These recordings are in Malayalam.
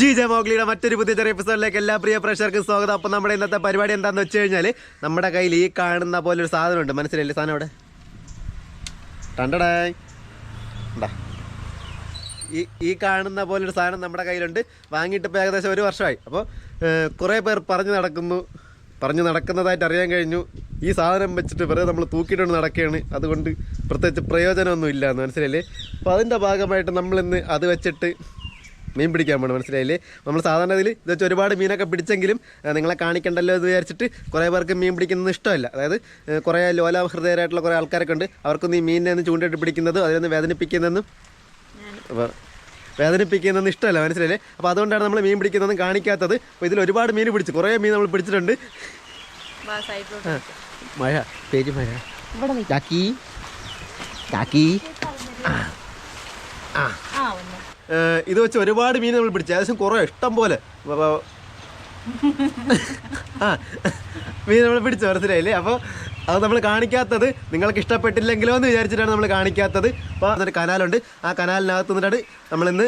ജി ജെ മോഗ്ലിയുടെ മറ്റൊരു പുതിയ ചെറിയ എപ്പിസോഡിലേക്ക് എല്ലാ പ്രിയ പ്രേക്ഷകർക്കും സ്വാഗതം. അപ്പം നമ്മുടെ ഇന്നത്തെ പരിപാടി എന്താണെന്ന് വെച്ച് കഴിഞ്ഞാൽ നമ്മുടെ കയ്യിൽ ഈ കാണുന്ന പോലെ ഒരു സാധനമുണ്ട്. മനസ്സിലായില്ലേ സാധനം അവിടെ? ടണ്ടടായ് ഈ ഈ കാണുന്ന പോലെ ഒരു സാധനം നമ്മുടെ കയ്യിലുണ്ട്. വാങ്ങിയിട്ട് ഇപ്പോൾ ഏകദേശം ഒരു വർഷമായി. അപ്പോൾ കുറേ പേർ പറഞ്ഞു നടക്കുന്നു. പറഞ്ഞു നടക്കുന്നതായിട്ട് അറിയാൻ കഴിഞ്ഞു. ഈ സാധനം വെച്ചിട്ട് വെറുതെ നമ്മൾ തൂക്കിയിട്ടുണ്ട് നടക്കുകയാണ്. അതുകൊണ്ട് പ്രത്യേകിച്ച് പ്രയോജനമൊന്നും ഇല്ല എന്ന് മനസ്സിലായില്ലേ? അപ്പോൾ അതിന്റെ ഭാഗമായിട്ട് നമ്മളിന്ന് അത് വെച്ചിട്ട് മീൻ പിടിക്കാൻ പോകണം മനസ്സിലായില്ലേ? നമ്മൾ സാധാരണ ഇതിൽ ഇത് വെച്ച് ഒരുപാട് മീനൊക്കെ പിടിച്ചെങ്കിലും നിങ്ങളെ കാണിക്കണ്ടല്ലോ എന്ന് വിചാരിച്ചിട്ട് കുറേ പേർക്ക് മീൻ പിടിക്കുന്നത് ഇഷ്ടമല്ല. അതായത് കുറേ ലോല ഹൃദയരായിട്ടുള്ള കുറേ ആൾക്കാരൊക്കെ ഉണ്ട്. അവർക്കൊന്നും ഈ മീനിനെ ഒന്ന് ചൂണ്ടിട്ട് പിടിക്കുന്നതും അതിനൊന്ന് വേദനിപ്പിക്കുന്നതെന്നും അപ്പോൾ വേദനിപ്പിക്കുന്നതെന്ന് ഇഷ്ടമല്ല മനസ്സിലായില്ലേ? അപ്പോൾ അതുകൊണ്ടാണ് നമ്മൾ മീൻ പിടിക്കുന്നതെന്ന് കാണിക്കാത്തത്. അപ്പോൾ ഇതിൽ ഒരുപാട് മീൻ പിടിച്ചു. കുറേ മീൻ നമ്മൾ പിടിച്ചിട്ടുണ്ട്. മഴ പേര് മഴ. ചാക്കി ചാക്കി ആ ആ. ഇത് വെച്ച് ഒരുപാട് മീൻ നമ്മൾ പിടിച്ചു. ഏകദേശം കുറേ ഇഷ്ടം പോലെ. ആ മീൻ നമ്മൾ പിടിച്ചു മനസ്സിലായില്ലേ? അപ്പോൾ അത് നമ്മൾ കാണിക്കാത്തത് നിങ്ങൾക്ക് ഇഷ്ടപ്പെട്ടില്ലെങ്കിലോ എന്ന് വിചാരിച്ചിട്ടാണ് നമ്മൾ കാണിക്കാത്തത്. അപ്പോൾ അതൊരു കനാലുണ്ട്. ആ കനാലിനകത്ത് നിന്നിട്ടാണ് നമ്മളിന്ന്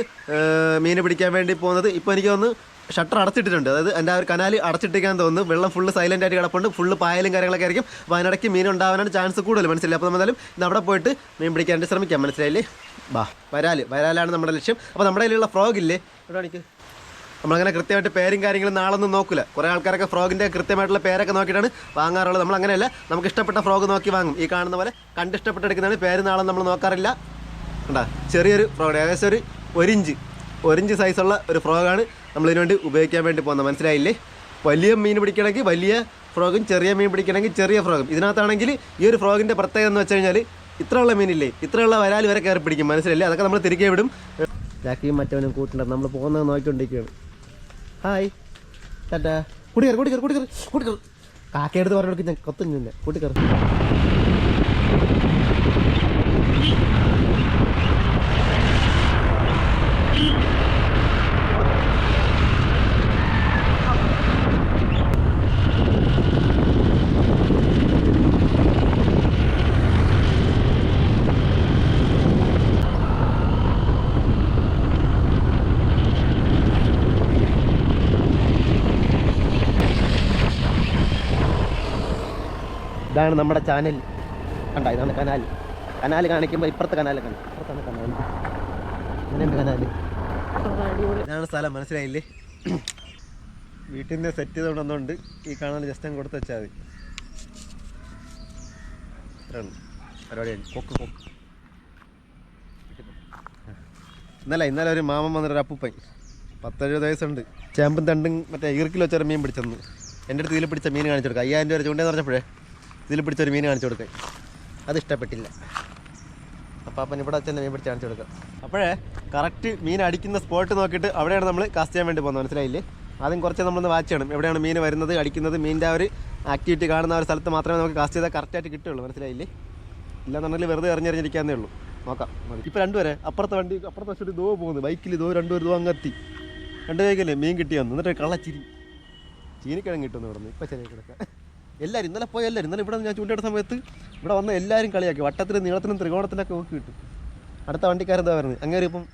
മീൻ പിടിക്കാൻ വേണ്ടി പോകുന്നത്. ഇപ്പോൾ എനിക്ക് തോന്നുന്നു ഷട്ടർ അടച്ചിട്ടിട്ടുണ്ട്. അതായത് എന്റെ ആ ഒരു കനാൽ അടച്ചിട്ടിരിക്കാൻ തോന്നുന്നു. വെള്ളം ഫുള്ള് സൈലന്റ് ആയിട്ട് കിടപ്പുണ്ട്. ഫുള്ള് പായലും കാര്യങ്ങളൊക്കെ ആയിരിക്കും. അപ്പോൾ അതിനിടയ്ക്ക് മീൻ ഉണ്ടാവാനാണ് ചാൻസ് കൂടുതൽ. മനസ്സിലായി? അപ്പോൾ നമ്മൾ എന്തായാലും അവിടെ പോയിട്ട് മീൻ പിടിക്കാൻ ശ്രമിക്കാം. മനസ്സിലായില്ലേ? ബാ വരാൽ. വരാലാണ് നമ്മുടെ ലക്ഷ്യം. അപ്പോൾ നമ്മുടെ കയ്യിലുള്ള ഫ്രോഗ് ഇല്ലേ? ഇവിടെ കാണിക്ക്? നമ്മളങ്ങനെ കൃത്യമായിട്ട് പേരും കാര്യങ്ങളും നാളൊന്നും നോക്കില്ല കുറേ ആൾക്കാരൊക്കെ ഫ്രോഗിന്റെ കൃത്യമായിട്ടുള്ള പേരൊക്കെ നോക്കിയിട്ടാണ് വാങ്ങാറുള്ളത്. നമ്മൾ അങ്ങനെയല്ല നമുക്ക് ഇഷ്ടപ്പെട്ട ഫ്രോഗ് നോക്കി വാങ്ങും. ഈ കാണുന്ന പോലെ കണ്ട് ഇഷ്ടപ്പെട്ടെടുക്കുന്നതാണ് പേര് നാളെ നമ്മൾ നോക്കാറില്ല. കണ്ടാ? ചെറിയൊരു ഫ്രോഗ് ഏകദേശം ഒരു ഒരിഞ്ച്. ഒരിഞ്ച് സൈസുള്ള ഒരു ഫ്രോഗാണ് നമ്മൾ ഇതിനു വേണ്ടി ഉപയോഗിക്കാൻ വേണ്ടി പോകുന്നത്. മനസ്സിലായില്ലേ? വലിയ മീൻ പിടിക്കണമെങ്കിൽ വലിയ ഫ്രോഗും ചെറിയ മീൻ പിടിക്കണമെങ്കിൽ ചെറിയ ഫ്രോഗും ഇതിനകത്താണെങ്കിൽ ഈ ഒരു ഫ്രോഗിന്റെ പ്രത്യേകത എന്ന് വെച്ച് കഴിഞ്ഞാൽ ഇത്രയുള്ള മീനില്ലേ? ഇത്രയുള്ള വരാൽ വരെ കയറി പിടിക്കും. മനസ്സിലല്ലേ അതൊക്കെ നമ്മൾ തിരികെ വിടും. ജാക്കിയും മറ്റവനും കൂട്ടുണ്ട് നമ്മൾ പോകുന്നത് നോക്കിക്കൊണ്ടിരിക്കുകയാണ്. ഹായ്. ടാറ്റാ. കുടിക്കർ കുടിക്കർ കുടിക്കർ കുടിക്കർ കാക്കയെടുത്ത് പറഞ്ഞു ഞാൻ കൊത്തും നിന്നെ കൂട്ടിക്കർ ഇതാണ് നമ്മുടെ ചാനൽ. കണ്ട? ഇതാണ് കനാൽ. കനാൽ കാണിക്കുമ്പോൾ ഇപ്പുറത്തെ കനാൽ കണ്ടു? ഇപ്പുറത്താണ് കനാൽ. അങ്ങനെയുണ്ട് കനാൽ. ഇതാണ് സ്ഥലം മനസ്സിലായില്ലേ? വീട്ടിൽ നിന്ന് സെറ്റ് ചെയ്ത് കൊണ്ടുവന്നുകൊണ്ട് ഈ കാണാൻ ജസ്റ്റ് അങ്ങ് കൊടുത്ത് വെച്ചാൽ മതി. ഇത്രയാണ് കൊക്ക് കൊക്ക് ഇന്നലെ ഇന്നലെ ഒരു മാമൻ വന്നൊരു അപ്പൂപ്പൻ. പത്തെഴുപത് വയസ്സുണ്ട്. ചേമ്പും തണ്ടും മറ്റേ ഈർക്കിൽ വെച്ചൊരു മീൻ പിടിച്ചെന്ന്. എന്റെ അടുത്ത് ഇതിൽ പിടിച്ച മീൻ കാണിച്ചു കൊടുക്കുക അയ്യായിരം രൂപ ചൂണ്ടെന്ന് പറഞ്ഞപ്പോഴേ ഇതിൽ പിടിച്ചൊരു മീൻ കാണിച്ചു കൊടുക്കാൻ അത് ഇഷ്ടപ്പെട്ടില്ല. അപ്പോൾ അപ്പം ഇവിടെ അച്ഛന്റെ മീൻ പിടിച്ച് കാണിച്ചു കൊടുക്കാം. അപ്പോഴേ കറക്റ്റ് മീൻ അടിക്കുന്ന സ്പോട്ട് നോക്കിയിട്ട് അവിടെയാണ് നമ്മൾ കാസ്റ്റ് ചെയ്യാൻ വേണ്ടി പോകുന്നത്. മനസ്സിലായില്ലേ? ആദ്യം കുറച്ച് നമ്മളൊന്ന് വാച്ച് ചെയ്യണം. എവിടെയാണ് മീൻ വരുന്നത് അടിക്കുന്നത് മീനിന്റെ ആ ഒരു ആക്ടിവിറ്റി കാണുന്ന ഒരു സ്ഥലത്ത് മാത്രമേ നമുക്ക് കാസ്റ്റ് ചെയ്താൽ കറക്റ്റായിട്ട് കിട്ടുള്ളൂ മനസ്സിലായില്ലേ? ഇല്ലാന്നുണ്ടെങ്കിൽ വെറുതെ എറിഞ്ഞെറിഞ്ഞിരിക്കാന്നേ ഉള്ളൂ. നോക്കാം ഇപ്പോൾ രണ്ടുപേരെ അപ്പുറത്തെ വണ്ടി അപ്പുറത്തെ വശത്ത് ദോ പോകുന്നു. ബൈക്കിൽ ദോ രണ്ടുപേരും ദോ അങ്ങെത്തി. രണ്ട് പേക്കല്ലേ മീൻ കിട്ടിയാന്ന് എന്നിട്ട് കള്ളച്ചിരി. ചീനിക്കിഴങ്ങ് കിട്ടുന്നു ഇവിടെ നിന്ന് ഇപ്പം ചെറിയ കിടക്കാം. എല്ലാവരും ഇന്നലെ പോയ എല്ലാവരും ഇന്നലെ ഇവിടെ ഞാൻ ചൂണ്ടിയുടെ സമയത്ത് ഇവിടെ വന്ന എല്ലാവരും കളിയാക്കി. വട്ടത്തിലും നീളത്തിലും ത്രികോണത്തിലൊക്കെ നോക്കി കിട്ടും. അടുത്ത വണ്ടിക്കാരെന്താ പറയുന്നത്? അങ്ങനെ ഇപ്പം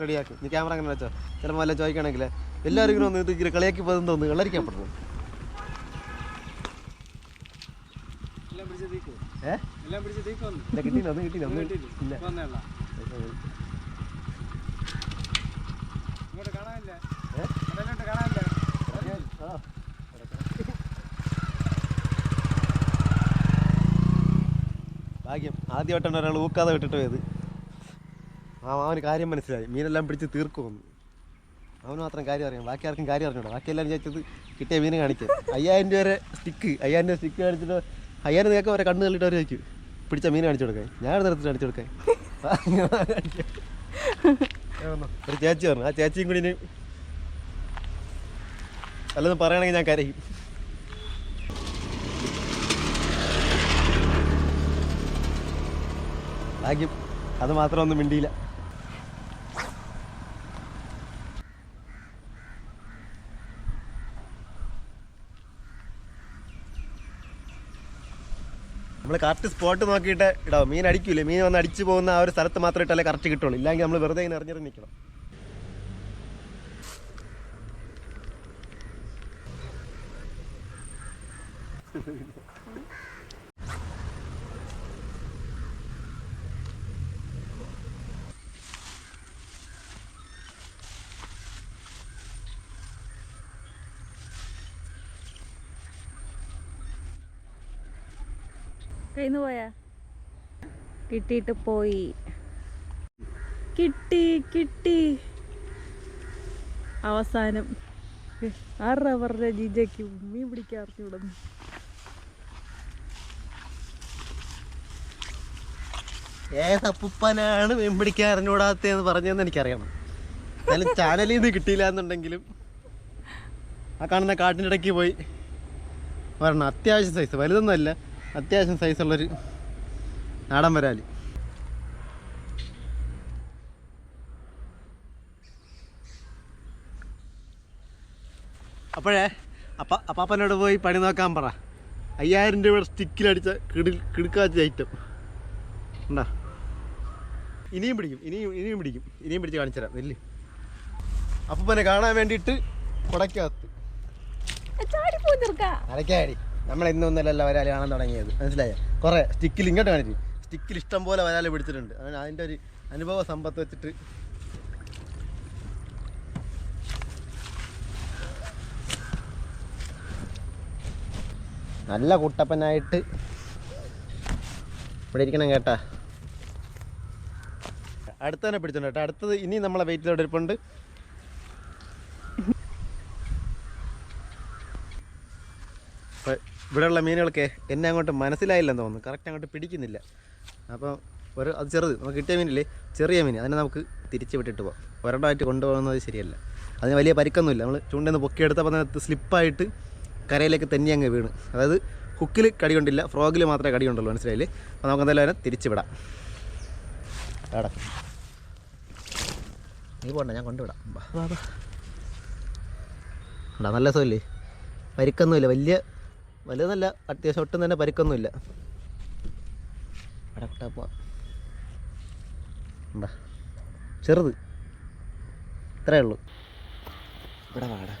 റെഡിയാക്കും. നീ ക്യാമറ അങ്ങനെ വെച്ചോ. ചിലപ്പോൾ വല്ല ചോദിക്കുകയാണെങ്കിൽ എല്ലാവരും ഇങ്ങനെ വന്നിട്ട് ഇങ്ങനെ കളിയാക്കി പോകുന്നത് തോന്നുന്നു. കളരിക്കാൻ പറ്റുന്നു ഏ? ഇല്ല കിട്ടിയില്ല. ഒന്നും കിട്ടിയില്ല ഒന്നും ഇല്ല? ആ. ഭാഗ്യം. ആദ്യമായിട്ടാണ് ഒരാൾ ഊക്കാതെ വിട്ടിട്ട് പോയത്. ആ അവന് കാര്യം മനസ്സിലായി. മീനെല്ലാം പിടിച്ച് തീർക്കുമെന്ന് അവന്. മാത്രം കാര്യം അറിയാം. ബാക്കി ആർക്കും കാര്യം അറിഞ്ഞൂടാ. ബാക്കി എല്ലാവരും ചോദിച്ചത് കിട്ടിയ മീൻ കാണിക്കാം അയ്യായിരം രൂപ വരെ സ്റ്റിക്ക് അയ്യായിരം രൂപ സ്റ്റിക്ക് കാണിച്ചിട്ട് അയ്യായിരം രൂപയൊക്കെ വരെ കണ്ണ് തള്ളിയിട്ട് അവർ ചോദിക്കും. പിടിച്ച മീൻ കാണിച്ചു കൊടുക്കാൻ. ഞാൻ നിർത്തി കാണിച്ചു കൊടുക്കാൻ. ഒരു ചേച്ചി പറഞ്ഞു. ആ ചേച്ചിയും കൂടി വല്ലതും പറയുകയാണെങ്കിൽ ഞാൻ കരയും. ഭാഗ്യം. അത് മാത്രം ഒന്നും മിണ്ടിയില്ല. നമ്മൾ കറക്റ്റ് സ്പോട്ട് നോക്കിയിട്ട് ഇടാവും മീൻ അടിക്കൂലേ? മീൻ വന്ന് അടിച്ചു പോകുന്ന ആ ഒരു സ്ഥലത്ത് മാത്രം ഇട്ടാലേ കറക്റ്റ് കിട്ടുള്ളൂ. ഇല്ലെങ്കിൽ നമ്മൾ വെറുതെ ഇങ്ങനെ നിൽക്കണം Thank you. കയ്യിന്ന് പോയാ? കിട്ടിയിട്ട് പോയി. കിട്ടി കിട്ടി. അവസാനം. ആറ് അവരുടെ ജിജയ്ക്ക് മീൻ പിടിക്കാൻ വിടുന്നു ഏതപ്പൂപ്പനാണ് മീൻ പിടിക്കാൻ അറിഞ്ഞുകൂടാത്തതെന്ന് പറഞ്ഞതെന്ന് എനിക്കറിയണം. എന്നാലും ചാനലിൽ നിന്ന് കിട്ടിയില്ല എന്നുണ്ടെങ്കിലും ആ കാണുന്ന കാട്ടിന്റെ ഇടയ്ക്ക് പോയി. വരണം അത്യാവശ്യം സൈസ് വലുതൊന്നുമല്ല അത്യാവശ്യം സൈസുള്ളൊരു നാടൻ വരാൽ. അപ്പോഴേ അപ്പ അപ്പാപ്പനോട് പോയി പണി നോക്കാൻ പറ. അയ്യായിരം രൂപയുടെ സ്റ്റിക്കിലടിച്ച കിടി കിടുക്കാച്ച ഐറ്റം ഉണ്ടാ ഇനിയും പിടിക്കും ഇനിയും ഇനിയും പിടിക്കും. ഇനിയും പിടിച്ച് കാണിച്ചു തരാം നെല്ല് അപ്പനെ കാണാൻ വേണ്ടിയിട്ട് കൊടക്കകത്ത് അരക്കാടി നമ്മൾ ഇന്നൊന്നല്ലല്ലോ വരാൽ കാണാൻ തുടങ്ങിയത്. മനസ്സിലായോ? കുറേ സ്റ്റിക്കിൽ ഇങ്ങോട്ട് കാണിച്ചു. സ്റ്റിക്കിൽ ഇഷ്ടം പോലെ വരാൽ പിടിച്ചിട്ടുണ്ട്. അങ്ങനെ അതിന്റെ ഒരു അനുഭവ സമ്പത്ത് വെച്ചിട്ട് നല്ല കുട്ടപ്പനായിട്ട് ഇവിടെ ഇരിക്കണം കേട്ടാ. അടുത്ത് തന്നെ പിടിച്ചിട്ടുണ്ട് കേട്ടോ. അടുത്തത് ഇനി നമ്മളെ വെയിറ്റ് ഇരിപ്പുണ്ട് അപ്പോൾ ഇവിടെയുള്ള മീനുകളൊക്കെ എന്നെ അങ്ങോട്ട് മനസ്സിലായില്ലെന്ന് തോന്നുന്നു. കറക്റ്റ് അങ്ങോട്ട് പിടിക്കുന്നില്ല. അപ്പോൾ ഒരു അത് ചെറുത്. നമുക്ക് കിട്ടിയ മീനില്ലേ? ചെറിയ മീൻ. അതിനെ നമുക്ക് തിരിച്ച് വിട്ടിട്ട് പോകാം ഒരെണ്ണമായിട്ട് കൊണ്ടുപോകുന്നത് ശരിയല്ല. അതിന് വലിയ പരിക്കൊന്നുമില്ല. നമ്മൾ ചൂണ്ടെന്ന് പൊക്കിയെടുത്തപ്പോൾ അതിനകത്ത് സ്ലിപ്പായിട്ട് കരയിലേക്ക് തന്നെ അങ്ങ് വീണ്. അതായത് ഹുക്കിൽ കടി കൊണ്ടില്ല ഫ്രോഗിൽ മാത്രമേ കടി കൊണ്ടുള്ളൂ. മനസ്സിലായില്ലേ? അപ്പോൾ നമുക്ക് എന്തായാലും അതിനെ തിരിച്ച് വിടാം. എടാ നീ പോണ്ട ഞാൻ കൊണ്ടുവിടാം. നല്ല സുഖമല്ലേ പരിക്കൊന്നുമില്ല. വലിയ വലുതല്ല അത്യാവശ്യം ഒട്ടും തന്നെ പരിക്കൊന്നുമില്ല. ചെറുത്. ഇത്രയേ ഉള്ളൂ. ഇവിടെ വാടാ.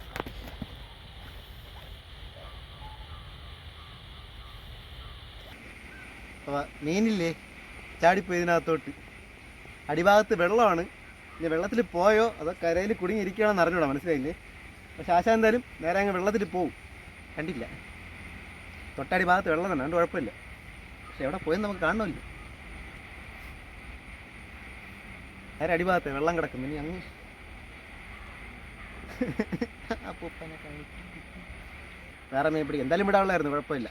മീനില്ലേ? ചാടിപ്പോയി ഇതിനകത്തോട്ട്. അടിഭാഗത്ത് വെള്ളമാണ്. ഇനി വെള്ളത്തിൽ പോയോ? അതോ കരയിൽ കുടുങ്ങിയിരിക്കുകയാണെന്ന് അറിഞ്ഞൂടാ മനസ്സിലായില്ലേ? പക്ഷെ ആശാ എന്തായാലും നേരെ അങ്ങ് വെള്ളത്തിൽ പോവും. കണ്ടില്ല. തൊട്ടടി ഭാഗത്ത് വെള്ളം തന്നെ അതുകൊണ്ട് കുഴപ്പമില്ല. പക്ഷെ എവിടെ പോയെന്ന് നമുക്ക് കാണണമില്ല. നേരെ അടിഭാഗത്ത്? വെള്ളം കിടക്കുന്നു. ഇനി അങ്ങ് അപ്പൂപ്പനെ. വേറെ മീൻ പിടിക്കും. എന്തായാലും വിടാനുള്ളായിരുന്നു കുഴപ്പമില്ല.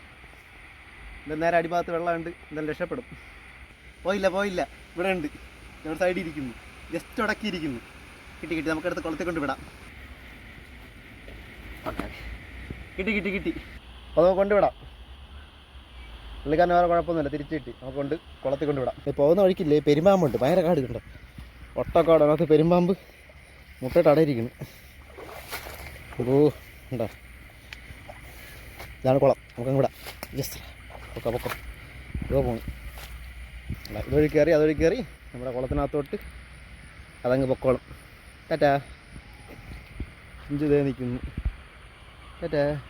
എന്തായാലും നേരെ അടിഭാഗത്ത് വെള്ളമുണ്ട്. എന്തായാലും രക്ഷപ്പെടും. പോയില്ല പോയില്ല. ഇവിടെ ഉണ്ട്. ഞങ്ങളുടെ സൈഡിൽ ഇരിക്കുന്നു. ജസ്റ്റ് ഉടക്കിയിരിക്കുന്നു. കിട്ടി കിട്ടി. നമുക്കടുത്ത് കുളത്തിൽ കൊണ്ട് വിടാം. ഓക്കെ. കിട്ടി കിട്ടി കിട്ടി. അപ്പോൾ നമുക്ക് കൊണ്ടുവിടാം. പുള്ളിക്കാരന് വേറെ കുഴപ്പമൊന്നുമില്ല. തിരിച്ചു കിട്ടി. നമുക്ക് കൊണ്ട് കുളത്തിൽ കൊണ്ടുവിടാം പോകുന്ന വഴിക്കില്ലേ? പെരുമ്പാമ്പുണ്ട്. ഭയങ്കര കാട് കണ്ടോ ഒട്ടക്കാട്. അതിനകത്ത് പെരുമ്പാമ്പ് മുട്ടയിട്ട് അടയിരിക്കുന്നു. ഓ ഉണ്ടോ? ഇതാണ് കുളം. നമുക്ക് വിടാം. ജസ്റ്റ് പൊക്ക പൊക്കം. ഇതോ പോണു. ഇതുവഴി കയറി അതുവഴി കയറി നമ്മുടെ കുളത്തിനകത്തോട്ട് അതങ്ങ് പൊക്കോളും. ടാറ്റാ. ഇഞ്ചു നിൽക്കുന്നു. ടാറ്റാ.